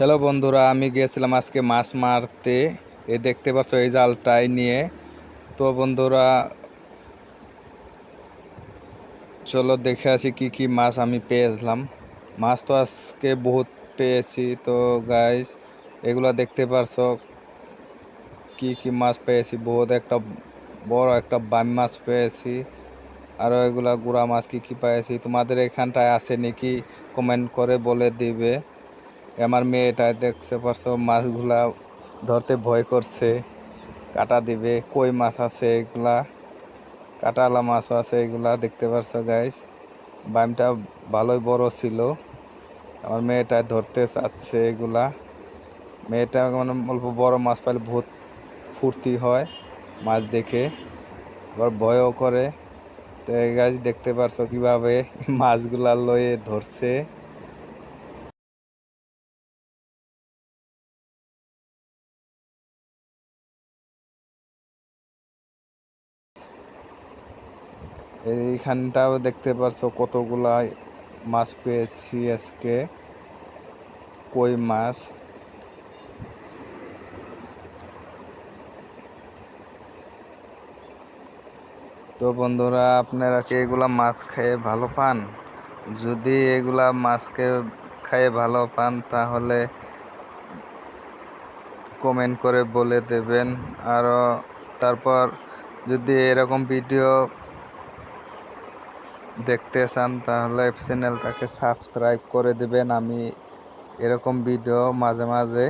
Hello বন্ধুরা, আমি গিয়েছিলাম আজকে মাছ মারতে। এ দেখতে পাচ্ছ এই জালটাই নিয়ে। তো বন্ধুরা, চলো দেখে আসি কি কি মাছ আমি পেয়েছিলাম। মাছ তো আজকে বহুত পেয়েছি। তো গাইস এগুলা দেখতে পারছ? কি কি মাছ পেয়েছি? বহুত একটা বড় একটা বাম মাছ পেয়েছি। আরও এগুলা গুড়া মাছ কি কি পেয়েছি? তোমাদের এখানটায় আছে নাকি? কমেন্ট করে বলে দিবে। আমার মেয়েটা দেখতে পারছ মাছগুলা ধরতে ভয় করছে, কাটা দিবে, কই মাছ আছে এগুলা? কাটালা মাছও আছে এগুলা, দেখতে পারছ গাইস বামটা ভালোই বড় ছিল। আমার মেয়েটা ধরতে চাচ্ছে এগুলা। মেয়েটা মানে অল্প বড় মাছ পাইলে বহুত ফুর্তি হয় মাছ দেখে। আবার ভয়ও করে। তো এই গাছ দেখতে পারছ কীভাবে মাছগুলা লয়ে ধরছে। এইখানটাও দেখতে পারছ কতগুলা মাছ পেয়েছি আজকে। কই মাছ? তো বন্ধুরা, আপনারা কি এগুলা মাছ খেয়ে ভালো পান? যদি এগুলা মাছকে খেয়ে ভালো পান, তাহলে কমেন্ট করে বলে দেবেন। আরও তারপর যদি এরকম ভিডিও দেখতে চান তাহলে চ্যানেলটাকে সাবস্ক্রাইব করে দেবেন। আমি এরকম ভিডিও মাঝে মাঝে